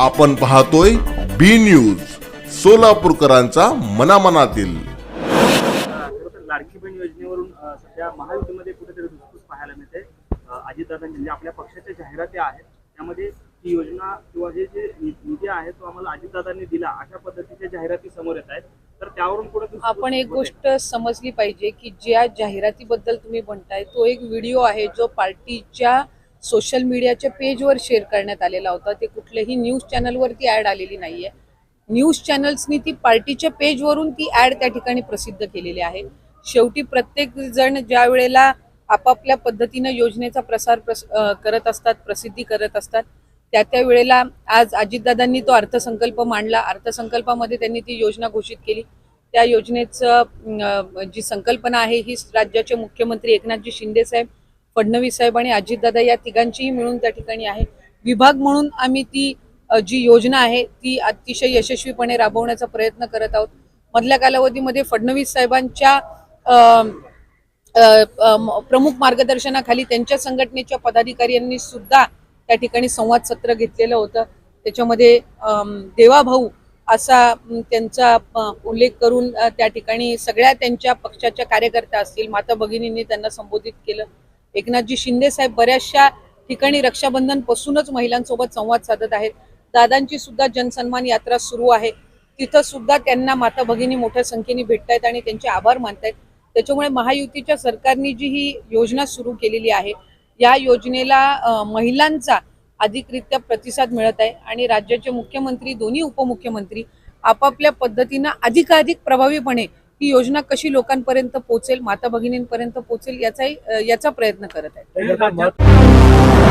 आपण पाहतोय बी न्यूज सोलापूरकरांचा मनामनातील. लाडकी बहीण योजनेवरून सध्या महायुतीमध्ये कुठेतरी धुसफूस पाहायला मिळते. अजितदादांनी म्हणजे आपल्या पक्षाच्या जाहिराती आहेत त्यामध्ये ही योजना किंवा हे जे नि- निधी आहे तो आम्हाला अजितदादांनी दिला अशा पद्धतीच्या जाहिराती समोर येत आहेत. तर त्यावरून कुठे आपण एक. गोष्ट समजली पाहिजे की ज्या जाहिरातीबद्दल तुम्ही म्हणताय तो एक व्हिडिओ आहे जो पार्टीच्या सोशल मीडियाच्या पेजवर शेअर करण्यात आलेला होता. ते कुठल्याही न्यूज चॅनलवरती ऍड आलेली नाहीये. न्यूज चॅनल्सनी ती पार्टीच्या पेजवरून ती ऍड त्या ठिकाणी प्रसिद्ध केलेली आहे. शेवटी प्रत्येक जण ज्या वेळेला आपापल्या पद्धतीनं योजनेचा प्रसार प्रस करत असतात प्रसिद्धी करत असतात त्या त्या वेळेला आज अजितदादांनी तो अर्थसंकल्प मांडला. अर्थसंकल्पामध्ये त्यांनी ती योजना घोषित केली. त्या योजनेचं जी संकल्पना आहे ही राज्याचे मुख्यमंत्री एकनाथजी शिंदे साहेब फडणवीस साहेब आणि अजितदादा या तिघांचीही मिळून त्या ठिकाणी आहे. विभाग म्हणून आम्ही ती जी योजना आहे ती अतिशय यशस्वीपणे राबवण्याचा प्रयत्न करत आहोत. मधल्या कालावधीमध्ये फडणवीस साहेबांच्या अ, प्रमुख मार्गदर्शनाखाली त्यांच्या संघटनेच्या पदाधिकाऱ्यांनी सुद्धा त्या ठिकाणी संवाद सत्र घेतलेलं होतं. त्याच्यामध्ये देवाभाऊ असा त्यांचा उल्लेख करून त्या ठिकाणी सगळ्या त्यांच्या पक्षाच्या कार्यकर्त्या असतील माता भगिनींनी त्यांना संबोधित केलं. एकनाथजी शिंदे साहेब बऱ्याचशा ठिकाणी रक्षाबंधन पासूनच महिलांसोबत संवाद साधत आहेत. दादांची सुद्धा जनसन्मान यात्रा सुरू आहे. तिथं सुद्धा त्यांना माता भगिनी मोठ्या संख्येने भेटतायत आणि त्यांचे आभार मानतायत. त्याच्यामुळे महायुतीच्या सरकारने जी ही योजना सुरू केलेली आहे या योजनेला महिलांचा अधिकरित्या प्रतिसाद मिळत आहे आणि राज्याचे मुख्यमंत्री दोन्ही उपमुख्यमंत्री आपापल्या पद्धतीनं अधिकाधिक प्रभावीपणे ही योजना कशी लोकांपर्यंत पोहोचेल माता भगिनींपर्यंत पोहोचेल याचाही याचा प्रयत्न करत आहेत.